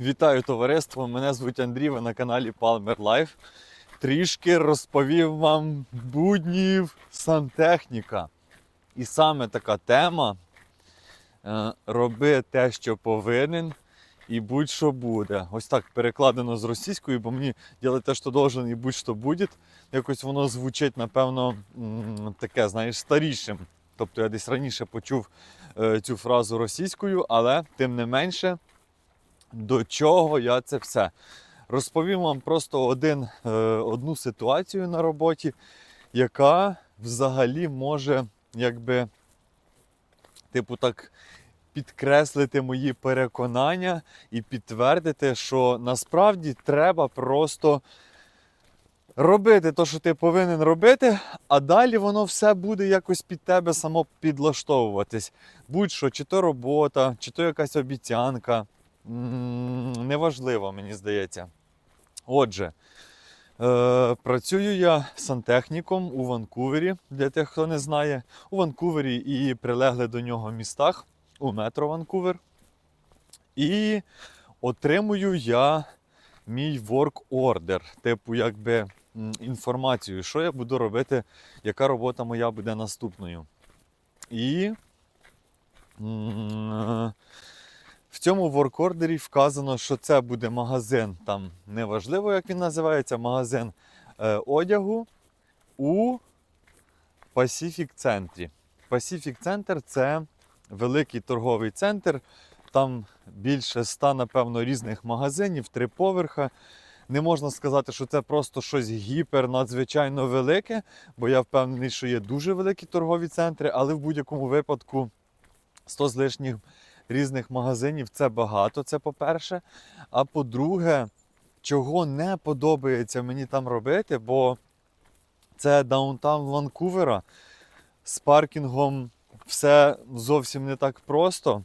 Вітаю товариство! Мене звуть Андрій, ви на каналі Palmer Life. Трішки розповів вам буднів сантехніка. І саме така тема е, роби те, що повинен, і будь-що буде. Ось так перекладено з російської, бо мені діли те, що должен, і будь-що буде. Якось воно звучить, напевно, таке, знаєш, старішим. Тобто я десь раніше почув е, цю фразу російською, але тим не менше до чого я це все. Розповім вам просто один, е, одну ситуацію на роботі, яка взагалі може, якби, типу, так підкреслити мої переконання і підтвердити, що насправді треба просто робити те, що ти повинен робити, а далі воно все буде якось під тебе само підлаштовуватись. Будь-що, чи то робота, чи то якась обіцянка. Неважливо, мені здається. Отже, е, працюю я сантехніком у Ванкувері, для тих, хто не знає, у Ванкувері і прилеглих до нього містах у метро Ванкувер. І отримую я мій work order, типу, якби інформацію, що я буду робити, яка робота моя буде наступною. І в цьому воркордері вказано, що це буде магазин, там неважливо, як він називається, магазин е, одягу у Pacific центрі. Pacific центр це великий торговий центр. Там більше ста, напевно, різних магазинів, три поверха. Не можна сказати, що це просто щось гіпер надзвичайно велике, бо я впевнений, що є дуже великі торгові центри, але в будь-якому випадку 100 з лишніх різних магазинів це багато, це по-перше. А по-друге, чого не подобається мені там робити, бо це даунтаун Ванкувера. З паркінгом все зовсім не так просто.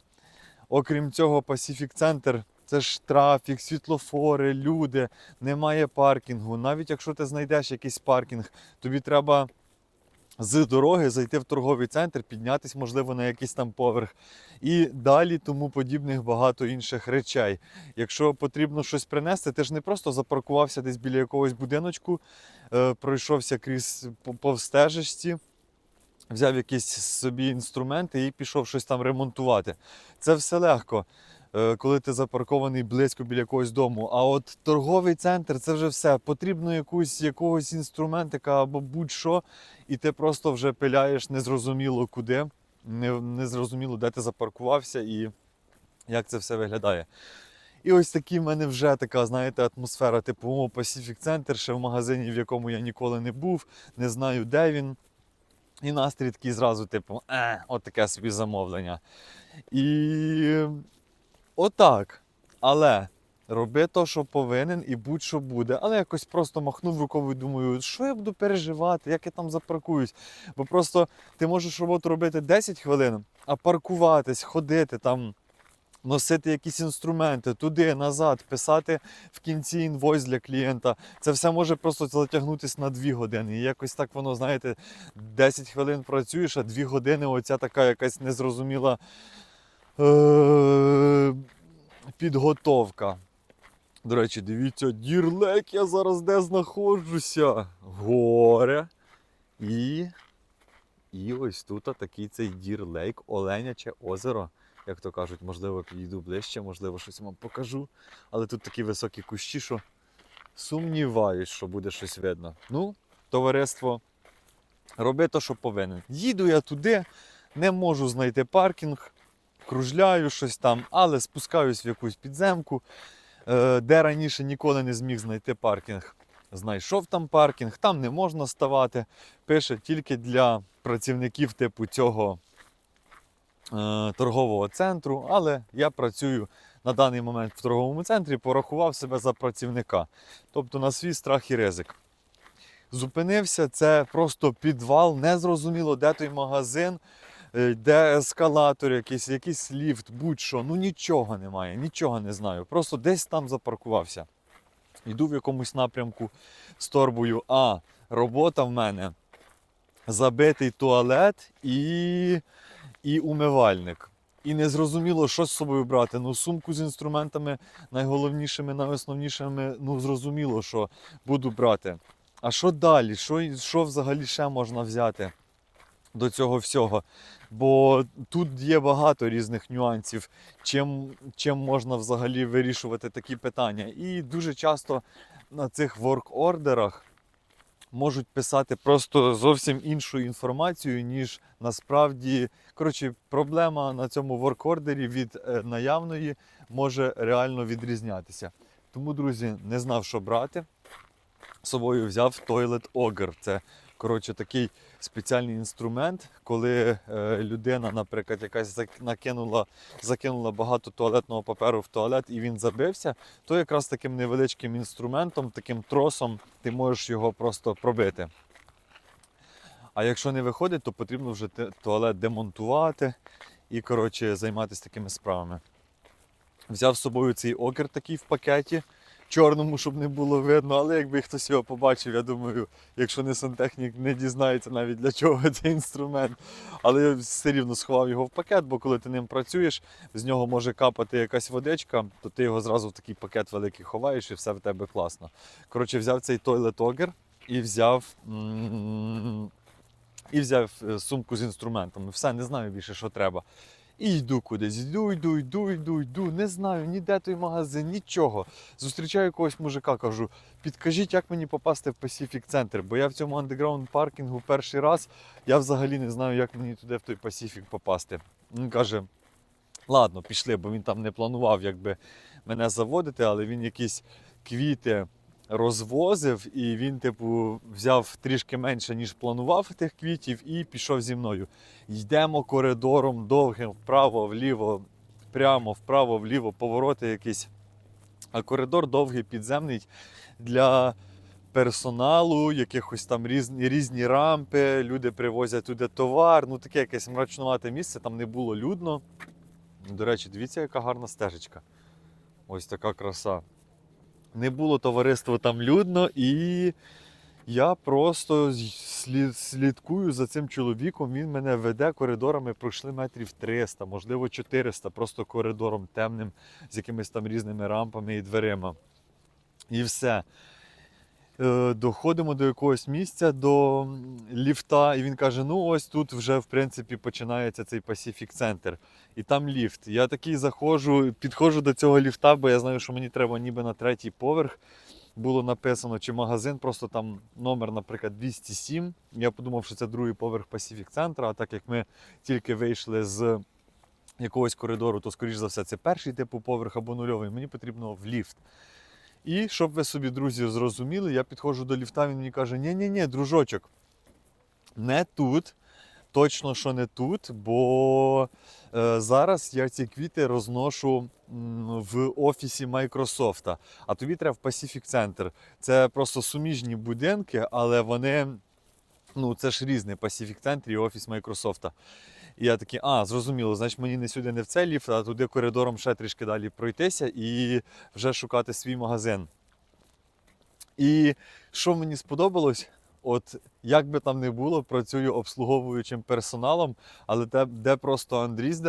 Окрім цього, Pacific Center це ж трафік, світлофори, люди, немає паркінгу. Навіть якщо ти знайдеш якийсь паркінг, тобі треба з дороги зайти в торговий центр, піднятися, можливо, на якийсь там поверх. І далі тому подібних багато інших речей. Якщо потрібно щось принести, ти ж не просто запаркувався десь біля якогось будиночку, е, пройшовся крізь по- повз стежечці, взяв якісь собі інструменти і пішов щось там ремонтувати. Це все легко. Е, Коли ти запаркований близько біля якогось дому. А от торговий центр це вже все. Потрібно якусь, якогось інструментика або будь-що, і ти просто вже пиляєш незрозуміло куди, незрозуміло, де ти запаркувався і як це все виглядає. І ось такі в мене вже така, знаєте, атмосфера, типу о, Pacific Center, ще в магазині, в якому я ніколи не був, не знаю, де він. І настрій такий зразу, типу, е, от таке собі замовлення. І отак. Але роби то, що повинен, і будь-що буде. Але якось просто махнув рукою думаю, що я буду переживати, як я там запаркуюсь. Бо просто ти можеш роботу робити 10 хвилин, а паркуватись, ходити там. Носити якісь інструменти туди, назад, писати в кінці інвойс для клієнта. Це все може просто затягнутися на 2 години. І якось так воно, знаєте, 10 хвилин працюєш, а 2 години оця така якась незрозуміла е- підготовка. До речі, дивіться, дірлек, я зараз де знаходжуся. Горе. І, і ось тут такий цей дірлейк, Оленяче озеро. Як то кажуть, можливо, підійду ближче, можливо, щось вам покажу. Але тут такі високі кущі, що сумніваюсь, що буде щось видно. Ну, товариство, роби те, що повинен. Їду я туди, не можу знайти паркінг, кружляю щось там, але спускаюсь в якусь підземку, е, де раніше ніколи не зміг знайти паркінг. Знайшов там паркінг, там не можна ставати. Пише тільки для працівників типу цього е, торгового центру, але я працюю на даний момент в торговому центрі, порахував себе за працівника. Тобто на свій страх і ризик. Зупинився, це просто підвал, незрозуміло, де той магазин, е, де ескалатор, якийсь, якийсь ліфт, будь-що. Ну нічого немає, нічого не знаю. Просто десь там запаркувався. Йду в якомусь напрямку з торбою, а робота в мене забитий туалет і і умивальник. І не зрозуміло, що з собою брати. Ну, сумку з інструментами найголовнішими, найосновнішими, ну зрозуміло, що буду брати. А що далі? Що, що взагалі ще можна взяти до цього всього? Бо тут є багато різних нюансів, чим, чим можна взагалі вирішувати такі питання. І дуже часто на цих ворк-ордерах можуть писати просто зовсім іншу інформацію, ніж насправді. Коротше, проблема на цьому ворк-ордері від е, наявної може реально відрізнятися. Тому, друзі, не знав, що брати. З собою взяв Toilet Auger. Це коротше такий спеціальний інструмент, коли е, людина, наприклад, якась накинула, закинула багато туалетного паперу в туалет і він забився, то якраз таким невеличким інструментом, таким тросом, ти можеш його просто пробити. А якщо не виходить, то потрібно вже туалет демонтувати і коротше, займатися такими справами. Взяв з собою цей окер такий в пакеті, чорному, щоб не було видно, але якби хтось його побачив, я думаю, якщо не сантехнік, не дізнається навіть для чого цей інструмент. Але я все рівно сховав його в пакет, бо коли ти ним працюєш, з нього може капати якась водичка, то ти його зразу в такий пакет великий ховаєш і все в тебе класно. Коротше, взяв цей auger і взяв. І взяв е, сумку з інструментами. Все, не знаю більше, що треба. І йду кудись, йду, йду, йду, йду, йду. Не знаю, ніде той магазин, нічого. Зустрічаю якогось мужика, кажу, підкажіть, як мені попасти в Pacific Center, бо я в цьому андеграунд паркінгу перший раз, я взагалі не знаю, як мені туди в той Pacific попасти. Він каже, ладно, пішли, бо він там не планував якби мене заводити, але він якісь квіти розвозив, і він, типу, взяв трішки менше, ніж планував тих квітів, і пішов зі мною. Йдемо коридором довгим, вправо, вліво, прямо, вправо, вліво, повороти якісь. А коридор довгий, підземний для персоналу, якихось там різні, різні рампи, люди привозять туди товар. Ну таке якесь мрачнувате місце, там не було людно. До речі, дивіться, яка гарна стежечка. Ось така краса. Не було товариства там людно, і я просто слід, слідкую за цим чоловіком. Він мене веде коридорами, пройшли метрів 300, можливо 400, просто коридором темним, з якимись там різними рампами і дверима. І все. Е, Доходимо до якогось місця, до ліфта, і він каже: ну ось тут вже в принципі починається цей Pacific Center. І там ліфт. Я такий заходжу, підходжу до цього ліфта, бо я знаю, що мені треба ніби на третій поверх. Було написано, чи магазин, просто там номер, наприклад, 207. Я подумав, що це другий поверх Pacific Center, а так як ми тільки вийшли з якогось коридору, то, скоріш за все, це перший типу поверх або нульовий. Мені потрібно в ліфт. І щоб ви собі, друзі, зрозуміли, я підходжу до ліфта, він мені каже: ні-ні-ні, дружочок, не тут. Точно, що не тут, бо е, зараз я ці квіти розношу в офісі Microsoft. А тобі треба в Pacific Center. Це просто суміжні будинки, але вони. Ну, це ж різне Pacific Center і офіс Microsoft. І я такий, а, зрозуміло, значить мені не сюди, не в цей ліфт, а туди коридором ще трішки далі пройтися і вже шукати свій магазин. І що мені сподобалось, от як би там не було, працюю обслуговуючим персоналом, але де, де просто Андрій з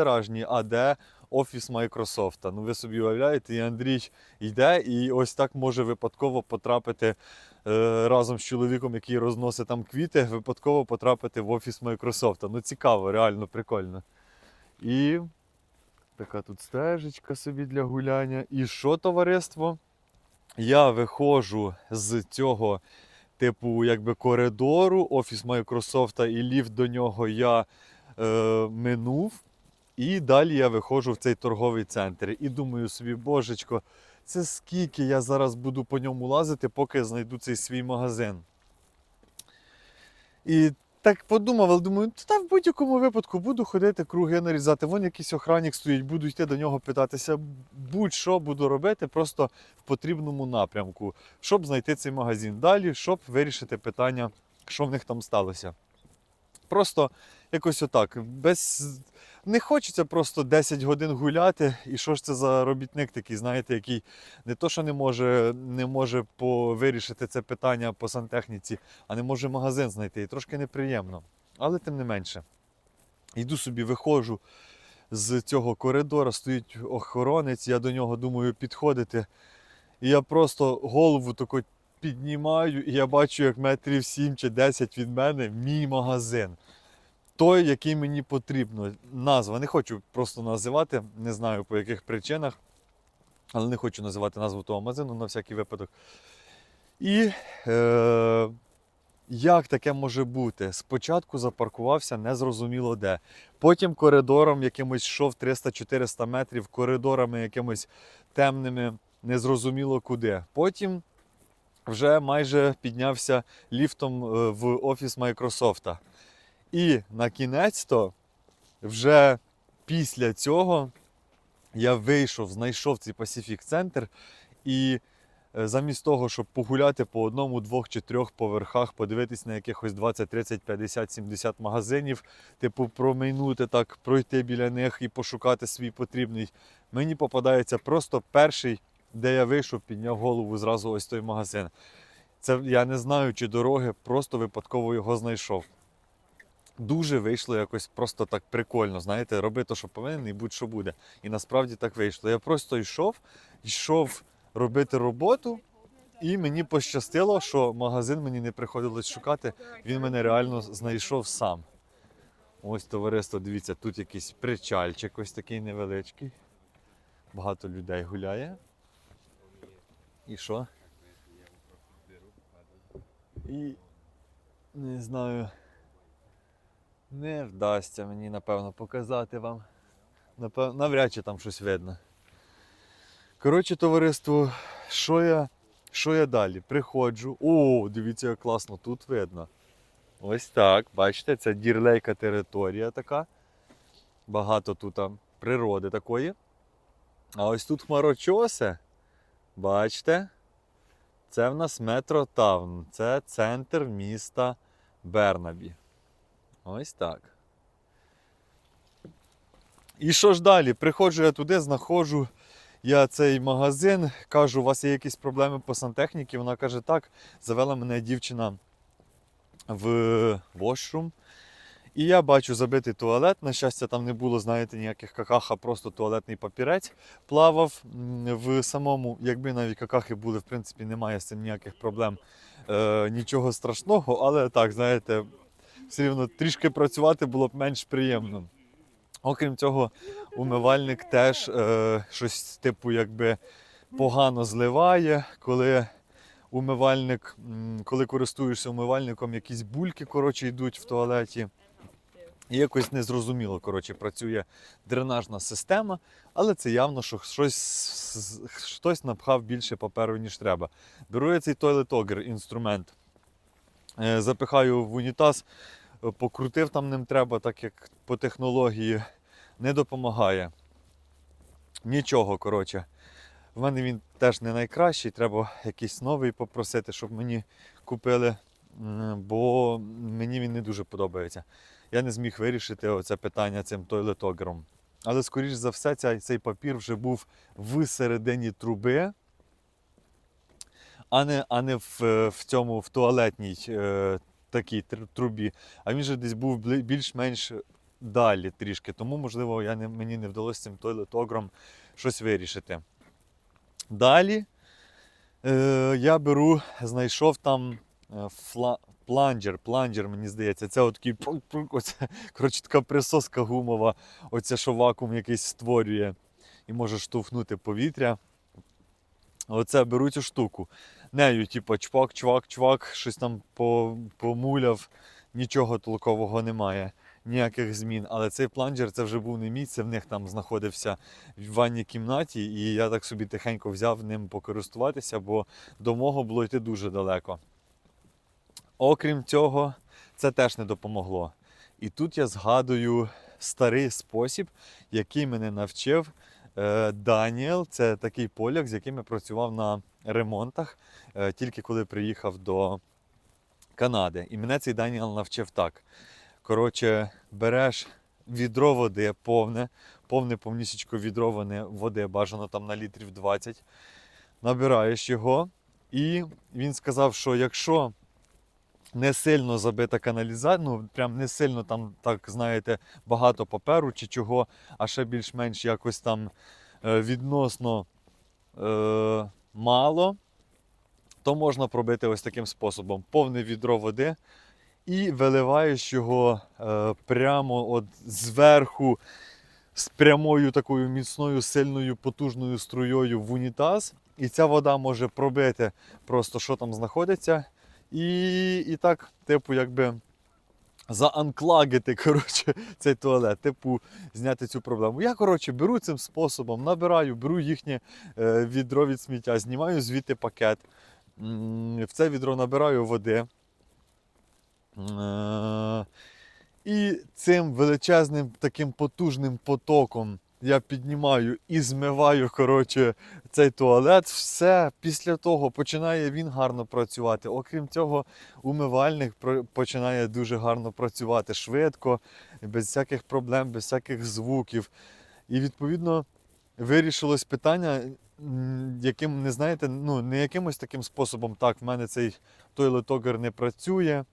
а де офіс Майкрософта. Ну ви собі уявляєте, і Андрій йде, і ось так може випадково потрапити разом з чоловіком, який розносить там квіти, випадково потрапити в офіс Майкрософта. Ну цікаво, реально прикольно. І така тут стежечка собі для гуляння. І що, товариство? Я виходжу з цього, типу, якби коридору, офіс Майкрософта і ліфт до нього я е, минув. І далі я виходжу в цей торговий центр. І думаю собі, божечко, це скільки я зараз буду по ньому лазити, поки знайду цей свій магазин. І так подумав, але думаю, та в будь-якому випадку буду ходити, круги нарізати. Вон якийсь охранник стоїть, буду йти до нього питатися. Будь-що буду робити просто в потрібному напрямку, щоб знайти цей магазин. Далі, щоб вирішити питання, що в них там сталося. Просто якось отак. Без... Не хочеться просто 10 годин гуляти, і що ж це за робітник такий, знаєте, який не то, що не може, не може вирішити це питання по сантехніці, а не може магазин знайти. І трошки неприємно. Але тим не менше. Йду собі, виходжу, з цього коридора стоїть охоронець, я до нього думаю підходити. І я просто голову тако піднімаю, і я бачу, як метрів 7 чи 10 від мене мій магазин. Той, який мені потрібно. Назва не хочу просто називати, не знаю по яких причинах, але не хочу називати назву того магазину на всякий випадок. І е, як таке може бути? Спочатку запаркувався незрозуміло де. Потім коридором якимось йшов 300-400 метрів, коридорами якимось темними, незрозуміло куди. Потім вже майже піднявся ліфтом е, в офіс Майкрософта. І на кінець-то, вже після цього, я вийшов, знайшов цей Pacific Center і е, замість того, щоб погуляти по одному, двох чи трьох поверхах, подивитись на якихось 20, 30, 50, 70 магазинів, типу промайнути так, пройти біля них і пошукати свій потрібний. Мені попадається просто перший, де я вийшов, підняв голову зразу ось той магазин. Це я не знаю, чи дороги, просто випадково його знайшов. Дуже вийшло якось просто так прикольно, знаєте, роби те, що повинен, і будь-що буде. І насправді так вийшло. Я просто йшов, йшов робити роботу, і мені пощастило, що магазин мені не приходилось шукати, він мене реально знайшов сам. Ось товариство, дивіться, тут якийсь причальчик ось такий невеличкий. Багато людей гуляє. І що? І не знаю. Не вдасться мені, напевно, показати вам. Напевно, навряд чи там щось видно. Коротше, товариство, що я, що я далі? Приходжу. О, дивіться, як класно тут видно. Ось так, бачите, це дірлейка територія така. Багато тут природи такої. А ось тут хмарочосе. Бачите? Це в нас метро Тавн. Це центр міста Бернабі. Ось так. І що ж далі? Приходжу я туди, знаходжу я цей магазин, кажу, у вас є якісь проблеми по сантехніці? Вона каже, так, завела мене дівчина в вошрум. І я бачу забитий туалет. На щастя, там не було, знаєте, ніяких каках, а просто туалетний папірець плавав в самому. Якби навіть какахи були, в принципі, немає з цим ніяких проблем. Е, нічого страшного, але так, знаєте, все рівно трішки працювати було б менш приємно. Окрім цього, умивальник теж е, щось типу якби погано зливає, коли умивальник, коли користуєшся умивальником, якісь бульки коротше, йдуть в туалеті. І якось незрозуміло коротше, працює дренажна система, але це явно, що щось, хтось напхав більше паперу, ніж треба. Беру я цей Auger інструмент, е, запихаю в унітаз, покрутив там ним треба, так як по технології не допомагає. Нічого, коротше. В мене він теж не найкращий, треба якийсь новий попросити, щоб мені купили, бо мені він не дуже подобається. Я не зміг вирішити оце питання цим тойлетогером. Але, скоріш за все, ця, цей папір вже був в середині труби, а не, а не в, е, в цьому в туалетній е, такій трубі. А він же десь був більш-менш далі трішки. Тому, можливо, я не, мені не вдалося цим тойлетогром щось вирішити. Далі е, я беру, знайшов там е, фла, планджер, планджер, мені здається, це от такий прук-прук, коротше, така присоска гумова, оце що вакуум якийсь створює і може штовхнути повітря. Оце беру цю штуку. Нею, типу, чвак, чвак, чвак, щось там помуляв, нічого толкового немає, ніяких змін. Але цей планджер це вже був не мій, це в них там знаходився в ванній кімнаті, і я так собі тихенько взяв ним покористуватися, бо до мого було йти дуже далеко. Окрім цього, це теж не допомогло. І тут я згадую старий спосіб, який мене навчив е, Даніел. Це такий поляк, з яким я працював на ремонтах, е, тільки коли приїхав до Канади. І мене цей Даніел навчив так. Коротше, береш відро води повне, повне повнісічко відро води, бажано там на літрів 20, набираєш його, і він сказав, що якщо не сильно забита каналізація, ну прям не сильно там, так знаєте, багато паперу чи чого, а ще більш-менш якось там е, відносно е, мало, то можна пробити ось таким способом: повне відро води і виливаєш його е, прямо от зверху з прямою такою міцною, сильною, потужною струєю в унітаз. І ця вода може пробити просто, що там знаходиться. І, і так, типу, якби заанклагити коротше, цей туалет, типу, зняти цю проблему. Я, коротше, беру цим способом, набираю, беру їхнє е, відро від сміття, знімаю звідти пакет. В це відро набираю води. Е, І цим величезним таким потужним потоком я піднімаю і змиваю коротше, цей туалет. Все після того починає він гарно працювати. Окрім цього, умивальник починає дуже гарно працювати швидко, без всяких проблем, без всяких звуків. І відповідно вирішилось питання, яким не знаєте, ну не якимось таким способом, так, в мене цей тойлетогер не працює.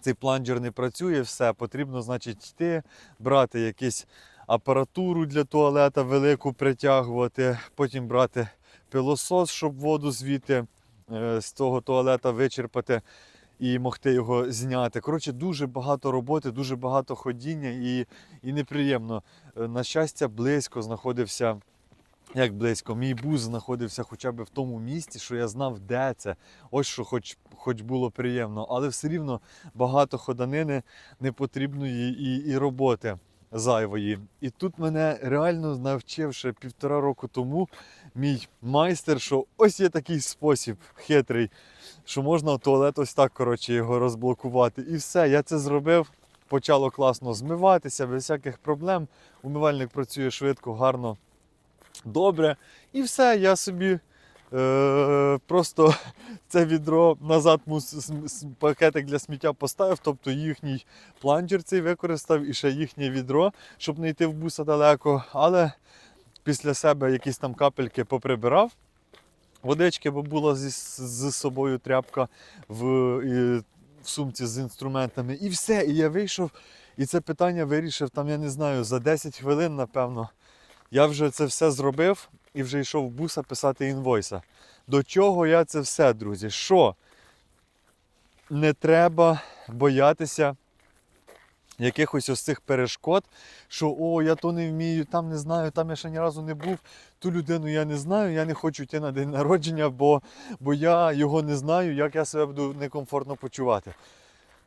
Цей планджер не працює, все, потрібно, значить, йти, брати якусь апаратуру для туалета велику притягувати, потім брати пилосос, щоб воду звідти е, з того туалета вичерпати і могти його зняти. Коротше, дуже багато роботи, дуже багато ходіння і, і неприємно. Е, На щастя, близько знаходився. Як близько, мій бус знаходився хоча б в тому місці, що я знав, де це. Ось що хоч, хоч було приємно, але все рівно багато ходанини непотрібної і, і роботи зайвої. І тут мене реально навчив ще півтора року тому мій майстер, що ось є такий спосіб хитрий, що можна туалет ось так коротше, його розблокувати. І все, я це зробив. Почало класно змиватися, без всяких проблем. Умивальник працює швидко, гарно, добре. І все, я собі просто це відро назад пакетик для сміття поставив, тобто їхній планджер цей використав і ще їхнє відро, щоб не йти в буса далеко. Але після себе якісь там капельки поприбирав. Водички, бо була зі, з собою тряпка в, і, в сумці з інструментами. І все. І я вийшов, і це питання вирішив, там, я не знаю, за 10 хвилин, напевно. Я вже це все зробив і вже йшов в буса писати інвойса. До чого я це все, друзі? Що? Не треба боятися якихось ось цих перешкод, що о, я то не вмію, там не знаю, там я ще ні разу не був, ту людину я не знаю, я не хочу йти на день народження, бо, бо я його не знаю, як я себе буду некомфортно почувати.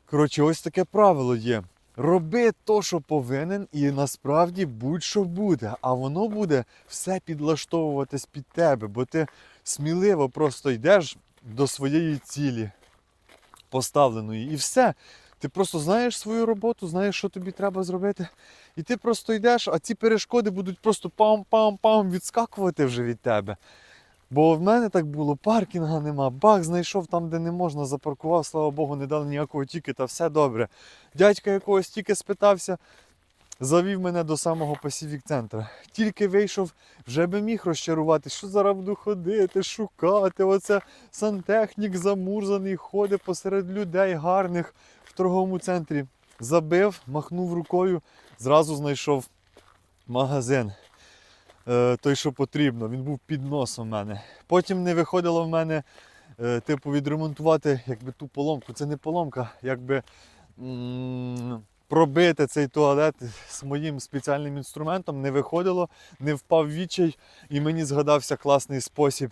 Коротше, ось таке правило є. Роби то, що повинен, і насправді будь-що буде. А воно буде все підлаштовуватись під тебе, бо ти сміливо просто йдеш до своєї цілі поставленої. І все. Ти просто знаєш свою роботу, знаєш, що тобі треба зробити. І ти просто йдеш, а ці перешкоди будуть просто пам-пам-пам відскакувати вже від тебе. Бо в мене так було, паркінга нема, бак знайшов там, де не можна, запаркував, слава Богу, не дали ніякого тікета, все добре. Дядька якогось тільки спитався, завів мене до самого Пасівік центра. Тільки вийшов, вже би міг розчарувати, що зараз буду ходити, шукати. Оце сантехнік замурзаний, ходить посеред людей гарних в торговому центрі. Забив, махнув рукою, зразу знайшов магазин. Е, той, що потрібно, він був під носом в мене. Потім не виходило в мене, е, типу, відремонтувати якби ту поломку. Це не поломка, якби пробити цей туалет з моїм спеціальним інструментом не виходило, не впав відчай, і мені згадався класний спосіб,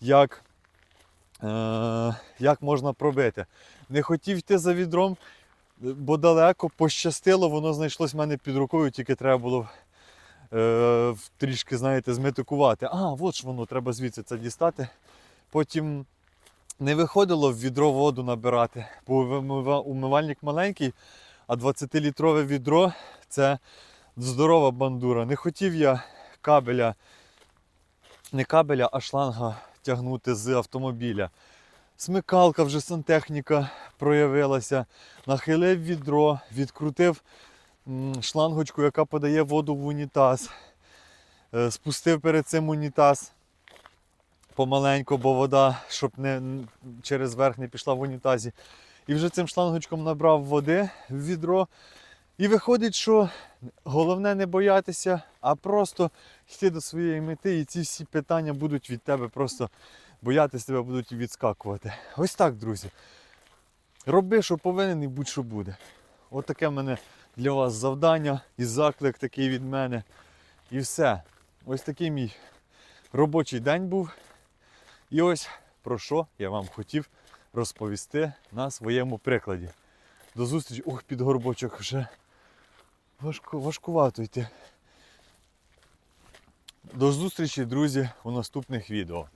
як, е, як можна пробити. Не хотів йти за відром, бо далеко пощастило, воно знайшлось в мене під рукою, тільки треба було е, трішки, знаєте, зметикувати. А, от ж воно, треба звідси це дістати. Потім не виходило в відро воду набирати, бо умивальник маленький, а 20-літрове відро це здорова бандура. Не хотів я кабеля, не кабеля, а шланга тягнути з автомобіля. Смикалка вже сантехніка проявилася, нахилив відро, відкрутив шлангочку, яка подає воду в унітаз. Е, Спустив перед цим унітаз помаленьку, бо вода, щоб не через верх не пішла в унітазі. і вже цим шлангочком набрав води в відро. І виходить, що головне не боятися, а просто йти до своєї мети, і ці всі питання будуть від тебе просто боятися тебе будуть відскакувати. Ось так, друзі. Роби, що повинен, і будь-що буде. От таке в мене для вас завдання і заклик такий від мене. І все. Ось такий мій робочий день був. І ось про що я вам хотів розповісти на своєму прикладі. До зустрічі. Ох, під горбочок вже важко, важкувато йти. До зустрічі, друзі, у наступних відео.